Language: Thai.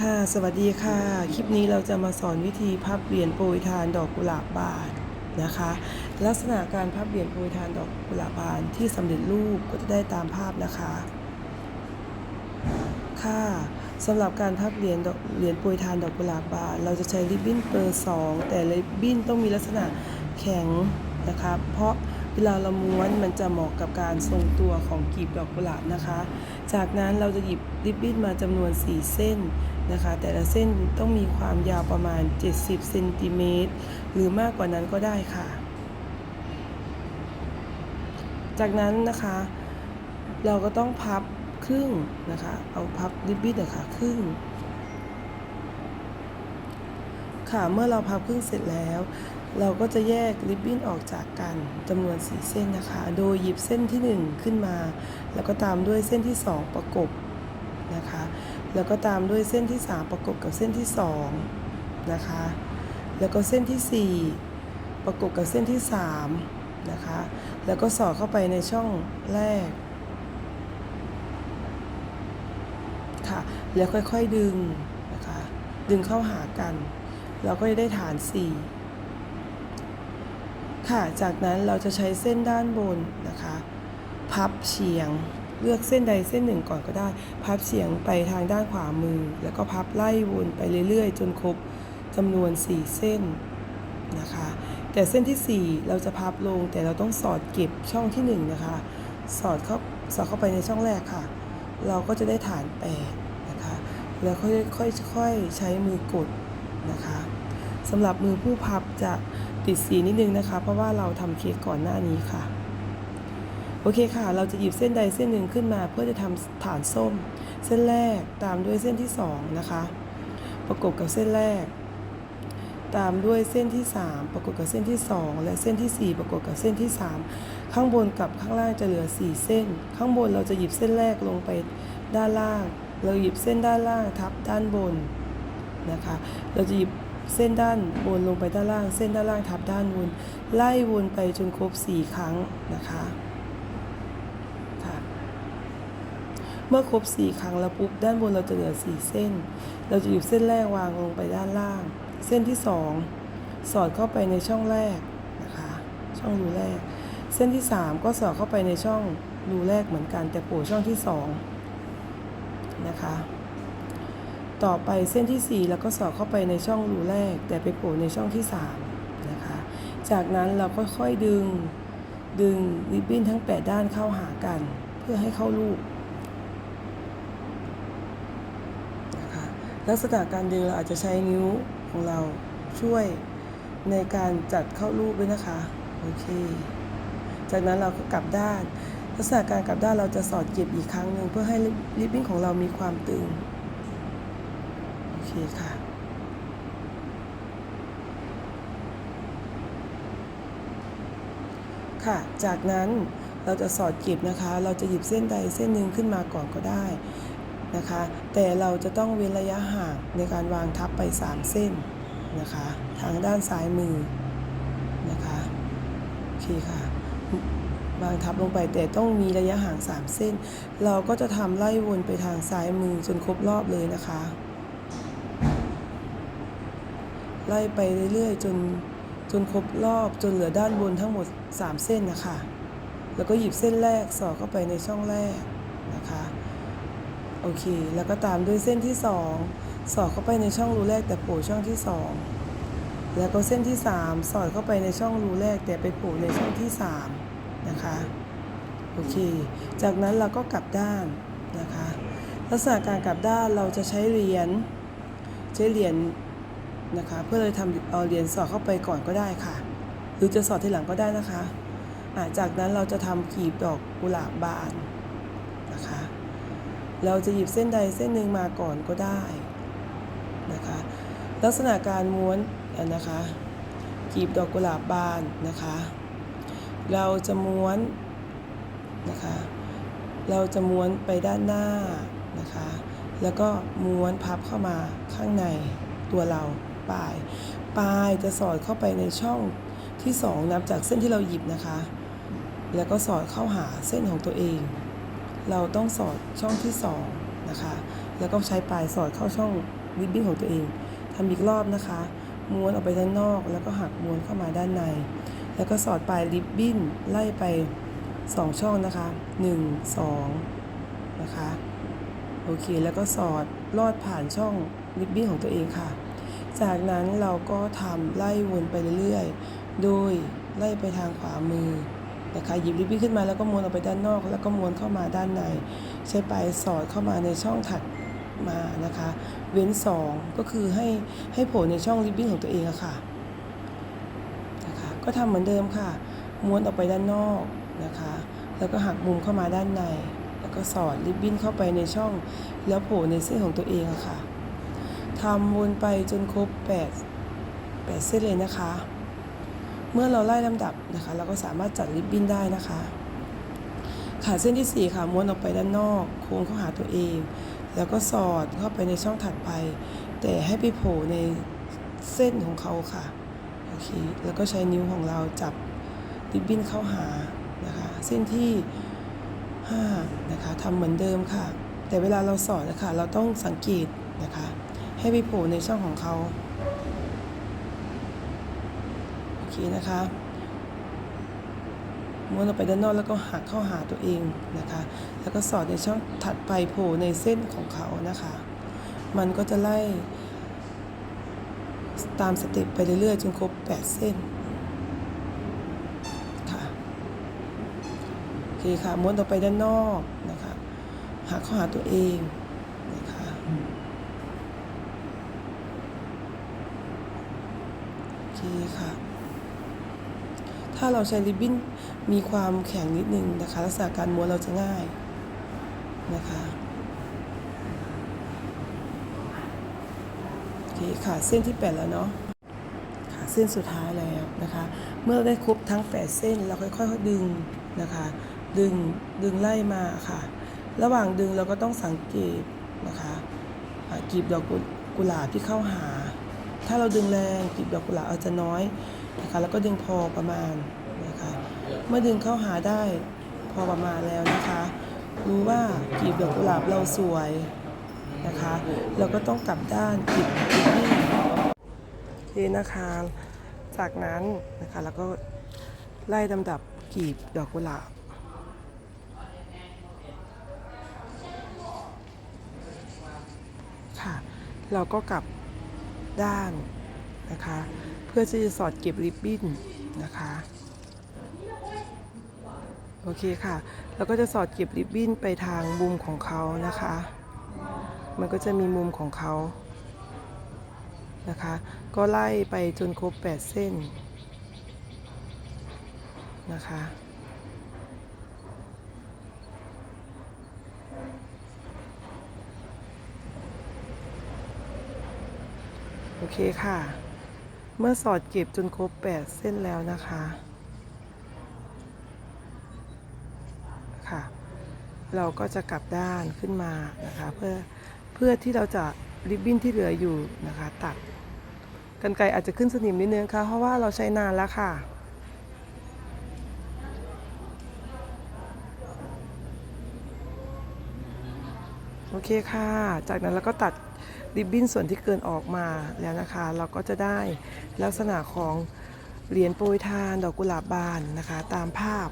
ค่ะสวัสดีค่ะ คลิปนี้เราจะมาสอนวิธีพับเหรียญโปรยทานดอกกุหลาบบานนะคะ ลักษณะการพับเหรียญโปรยทานดอกกุหลาบบานที่สำเร็จรูปก็จะได้ตามภาพนะคะ ค่ะสำหรับการพับเหรียญดอกเหรียญโปรยทานดอกกุหลาบบาน เราจะใช้ริบบิ้นเบอร์สองแต่ริบบิ้นต้องมีลักษณะแข็งนะคะ เพราะเวลาเราม้วนมันจะเหมาะกับการทรงตัวของกลีบดอกกุหลาบนะคะ จากนั้นเราจะหยิบริบบิ้นมาจำนวน 4 เส้นนะคะ แต่ละเส้นต้องมีความยาวประมาณ 70เซนติเมตรหรือมากกว่านั้นก็ได้ค่ะ จากนั้นนะคะ เราก็ต้องพับครึ่งนะคะ เอาพับริบบิ้นนะคะครึ่งค่ะ เมื่อเราพับครึ่งเสร็จแล้ว เราก็จะแยกริบบิ้นออกจากกันจำนวน4เส้นนะคะ โดยหยิบเส้นที่ 1 ขึ้นมา แล้วก็ตามด้วยเส้นที่ 2 ประกบนะคะ แล้วก็ตามด้วยเส้นที่ 3 ประกบกับเส้นที่2นะคะ แล้วก็เส้นที่ 4 ประกบกับเส้นที่3นะคะ แล้วก็สอดเข้าไปในช่องแรกค่ะ แล้วค่อยๆดึงนะคะ ดึงเข้าหากัน เราก็จะได้ฐาน 4 ค่ะ จากนั้นเราจะใช้เส้นด้านบนนะคะ พับเฉียงเลือกเส้นใดเส้นหนึ่งก่อนก็ได้ พับเฉียงไปทางด้านขวามือ แล้วก็พับไล่วนไปเรื่อยๆ จนครบจำนวน 4 เส้นนะคะ แต่เส้นทีสี่4 เราจะพับลงแต่เราต้องสอดเก็บช่องที่ 1 นะคะ สอดเข้าสอดเข้าไปในช่องแรกค่ะ เราก็จะได้ฐาน8นะคะ แล้วค่อยๆใช้มือกดนะคะสำหรับมือผู้พับจะ ติดสีนิดนึงนะคะ เพราะว่าเราทำเค้กก่อนหน้านี้ค่ะ โอเคค่ะ เราจะหยิบเส้นใดเส้นหนึ่งขึ้นมา เพื่อจะทำฐานส้ม เส้นแรกตามด้วยเส้นที่สองนะคะ ประกบกับเส้นแรก ตามด้วยเส้นที่ 3 ประกบกับเส้นที่ 2 และเส้นที่ 4 ประกบกับเส้นที่ 3 ข้างบนกับข้างล่างจะเหลือ 4 เส้น ข้างบนเราจะหยิบเส้นแรกลงไปด้านล่าง เราหยิบเส้นด้านล่างทับด้านบนนะคะ เราจะหยิบ เส้นด้านบนลงไปด้านล่าง เส้นด้านล่างทับด้านบนไล่วนไปจนครบ 4 ครั้งนะคะค่ะเมื่อครบ 4 ครั้งแล้วปุ๊บด้านบนเราจะเหลือ 4 เส้น เราจะหยิบเส้นแรกวางลงไปด้านล่าง เส้นที่ 2 สอดเข้าไปในช่องแรกนะคะช่องรูแรก เส้นที่ 3 ก็สอดเข้าไปในช่องรูแรกเหมือนกันแต่โผล่ช่องที่ 2 นะคะ ต่อไปเส้นที่ 4 แล้วก็สอดเข้าไปในช่องรูแรก แต่ไปโผล่ในช่องที่3นะคะจากนั้นเราค่อยๆดึงดึงริบบิ้นทั้ง 8 ด้านเข้าหากัน เพื่อให้เข้ารูปนะคะลักษณะการดึงเราอาจจะใช้นิ้วของเราช่วยในการจัดเข้ารูปด้วยนะคะโอเค จากนั้นเราก็กลับด้าน ลักษณะการกลับด้านเราจะสอดเก็บอีกครั้งหนึ่งเพื่อให้ริบบิ้นของเรามีความตึง โอเคค่ะ ค่ะ จากนั้นเราจะสอดเก็บนะคะ เราจะหยิบเส้นใดเส้นหนึ่งขึ้นมาก่อนก็ได้นะคะ แต่เราจะต้องเว้นระยะห่างในการวางทับไป 3 เส้นนะคะ ทางด้านซ้ายมือนะคะโอเคค่ะวางทับลงไปแต่ต้องมีระยะห่าง 3 เส้น เราก็จะทำไล่วนไปทางซ้ายมือจนครบรอบเลยนะคะ ไล่ไปเรื่อยๆ จนจนครบรอบจนเหลือด้านบนทั้งหมด 3 เส้นนะคะ แล้วก็หยิบเส้นแรกสอดเข้าไปในช่องแรกนะคะ โอเค แล้วก็ตามด้วยเส้นที่ 2 สอดเข้าไปในช่องรูแรกแต่โผล่ช่องที่ 2 แล้วก็เส้นที่ 3 สอดเข้าไปในช่องรูแรกแต่ไปโผล่ในช่องที่ 3 นะคะ โอเค จากนั้นเราก็กลับด้านนะคะ ลักษณะการกลับด้านเราจะใช้เหรียญใช้เหรียญ นะคะ เพื่อเลยทำเอาเหรียญสอดเข้าไปก่อนก็ได้ค่ะ หรือจะสอดทีหลังก็ได้นะคะอะจากนั้นเราจะทำกลีบดอกกุหลาบบานนะคะ เราจะหยิบเส้นใดเส้นหนึ่งมาก่อนก็ได้นะคะ ลักษณะการม้วนนะคะกลีบดอกกุหลาบบานนะคะ เราจะม้วนนะคะ เราจะม้วนไปด้านหน้านะคะ แล้วก็ม้วนพับเข้ามาข้างในตัวเรา ปลาย ปลายจะสอดเข้าไปในช่องที่สองนับจากเส้นที่เราหยิบนะคะ แล้วก็สอดเข้าหาเส้นของตัวเอง เราต้องสอดช่องที่สองนะคะ แล้วก็ใช้ปลายสอดเข้าช่องริบบิ้นของตัวเองทำอีกรอบนะคะ ม้วนออกไปด้านนอก แล้วก็หักม้วนเข้ามาด้านใน แล้วก็สอดปลายริบบิ้นไล่ไป 2 ช่องนะคะ 1 2 นะคะ โอเค แล้วก็สอดลอดผ่านช่องริบบิ้นของตัวเองค่ะ จากนั้นเราก็ทำไล่วนไปเรื่อยๆ โดยไล่ไปทางขวามือนะคะหยิบริบบิ้นขึ้นมาแล้วก็ม้วนออกไปด้านนอก แล้วก็ม้วนเข้ามาด้านใน ใช้ปลายสอดเข้ามาในช่องถัดมานะคะ เว้นสองก็คือให้ให้โผล่ในช่องริบบิ้นของตัวเองอะค่ะนะคะก็ทำเหมือนเดิมค่ะ ม้วนออกไปด้านนอกนะคะ แล้วก็หักมุมเข้ามาด้านใน แล้วก็สอดริบบิ้นเข้าไปในช่อง แล้วโผล่ในเส้นของตัวเองอะค่ะ ทำวนไปจนครบ8 8เส้นเลยนะคะ เมื่อเราไล่ลำดับนะคะ เราก็สามารถจัดริบบิ้นได้นะคะขาเส้นที่ 4 ค่ะม้วนออกไปด้านนอก โค้งเข้าหาตัวเอง แล้วก็สอดเข้าไปในช่องถัดไป แต่ให้ไปโผล่ในเส้นของเขาค่ะโอเคแล้วก็ใช้นิ้วของเราจับริบบิ้นเข้าหานะคะเส้นที่5นะคะทำเหมือนเดิมค่ะ แต่เวลาเราสอดนะคะเราต้องสังเกตนะคะ ให้ไปโผล่ในช่องของเขาโอเคนะคะม้วนออกไปด้านนอกแล้วก็หักเข้าหาตัวเองนะคะ แล้วก็สอดในช่องถัดไปโผล่ในเส้นของเขานะคะ มันก็จะไล่ตามสเต็ปไปเรื่อยๆจนครบ 8 เส้นค่ะโอเคค่ะม้วนออกไปด้านนอกนะคะหักเข้าหาตัวเองนะคะ โอเคค่ะ ถ้าเราใช้ริบบิ้นมีความแข็งนิดนึงนะคะลักษณะการม้วนเราจะง่ายนะคะโอเคค่ะเส้นที่ 8 แล้วเนาะค่ะเส้นสุดท้ายแล้วนะคะ เมื่อได้ครบทั้ง 8 เส้นเราค่อยๆดึงนะคะ ดึงดึงไล่มาค่ะ ระหว่างดึงเราก็ต้องสังเกตนะคะกลีบดอกกุหลาบที่เข้าหา ถ้าเราดึงแรงกลีบดอกกุหลาบอาจจะน้อยนะคะแล้วก็ดึงพอประมาณนะคะเมื่อดึงเข้าหาได้พอประมาณแล้วนะคะ รู้ว่ากลีบดอกกุหลาบเราสวยนะคะ เราก็ต้องกลับด้านกลีบกลีบนี่โอเคนะคะ จากนั้นนะคะแล้วก็ไล่ลำดับกลีบดอกกุหลาบค่ะ เราก็กลับ ด้านนะคะ เพื่อที่จะสอดเก็บริบบิ้นนะคะโอเคค่ะเราก็จะสอดเก็บริบบิ้นไปทางมุมของเขานะคะ มันก็จะมีมุมของเขานะคะ ก็ไล่ไปจนครบ 8 เส้นนะคะ อเคค่ะ เมื่อสอดเก็บจนครบ 8 เส้นแล้วนะคะ ค่ะ เราก็จะกลับด้านขึ้นมานะคะ เพื่อเพื่อที่เราจะริบบิ้นที่เหลืออยู่นะคะ ตัดกันไกอาจจะขึ้นสนิมนิดนึงค่ะ เพราะว่าเราใช้นานแล้วค่ะ โอเคค่ะ จากนั้นเราก็ตัดริบบิ้นส่วนที่เกินออกมาแล้วนะคะ เราก็จะได้ลักษณะของเหรียญโปรยทานดอกกุหลาบบานนะคะ ตามภาพ